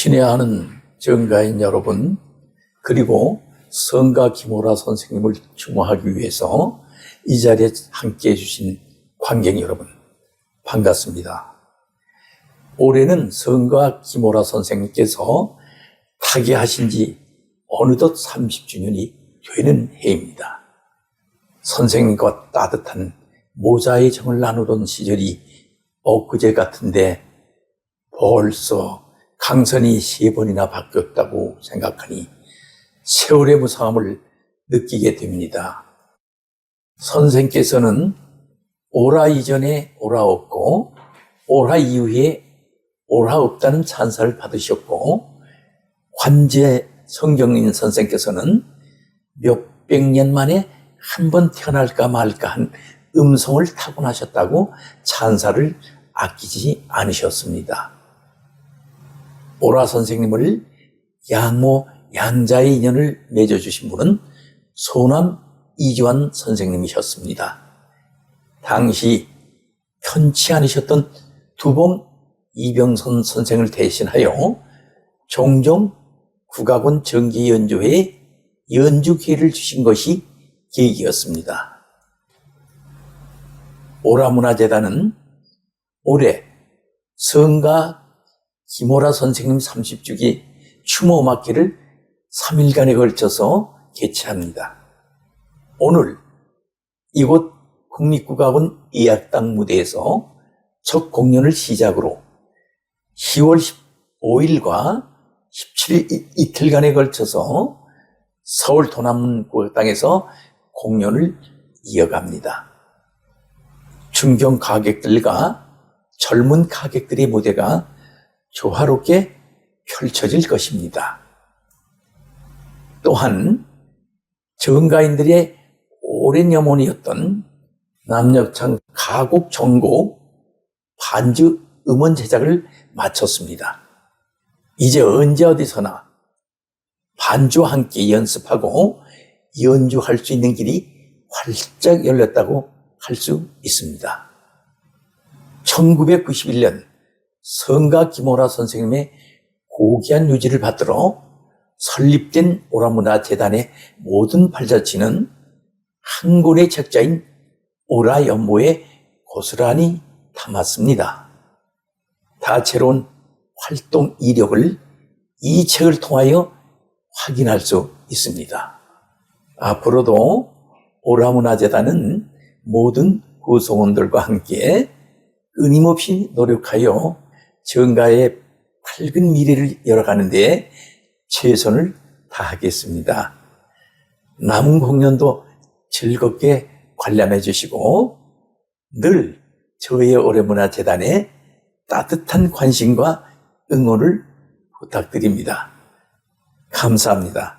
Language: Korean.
친애하는 정가인 여러분, 그리고 성가 김호라 선생님을 추모하기 위해서 이 자리에 함께 해주신 관객 여러분, 반갑습니다. 올해는 성가 김호라 선생님께서 타계하신 지 어느덧 30주년이 되는 해입니다. 선생님과 따뜻한 모자의 정을 나누던 시절이 엊그제 같은데 벌써 강선이 세 번이나 바뀌었다고 생각하니 세월의 무상함을 느끼게 됩니다. 선생께서는 오라 이전에 오라 없고 오라 이후에 오라 없다는 찬사를 받으셨고 관제 성경인 선생께서는 몇백 년 만에 한 번 태어날까 말까 한 음성을 타고나셨다고 찬사를 아끼지 않으셨습니다. 오라 선생님을 양모 양자의 인연을 맺어주신 분은 소남 이주환 선생님이셨습니다. 당시 편치 않으셨던 두봉 이병선 선생을 대신하여 종종 국악원 정기 연주회에 연주 기회를 주신 것이 계기였습니다. 오라문화재단은 올해 성가 김오라 선생님 30주기 추모 음악회를 3일간에 걸쳐서 개최합니다. 오늘 이곳 국립국악원 예약당 무대에서 첫 공연을 시작으로 10월 15일과 17일 이 틀간에 걸쳐서 서울 도남문 국악당에서 공연을 이어갑니다. 중경 가객들과 젊은 가객들의 무대가 조화롭게 펼쳐질 것입니다. 또한 정가인들의 오랜 염원이었던 남녘창 가곡 전곡 반주 음원 제작을 마쳤습니다. 이제 언제 어디서나 반주와 함께 연습하고 연주할 수 있는 길이 활짝 열렸다고 할 수 있습니다. 1991년 성가 김오라 선생님의 고귀한 유지를 받들어 설립된 오라문화 재단의 모든 발자취는 한 권의 책자인 오라 연모에 고스란히 담았습니다. 다채로운 활동 이력을 이 책을 통하여 확인할 수 있습니다. 앞으로도 오라문화재단은 모든 구성원들과 함께 끊임없이 노력하여 정가의 밝은 미래를 열어가는데 최선을 다하겠습니다. 남은 공연도 즐겁게 관람해 주시고 늘 저의 오래문화재단에 따뜻한 관심과 응원을 부탁드립니다. 감사합니다.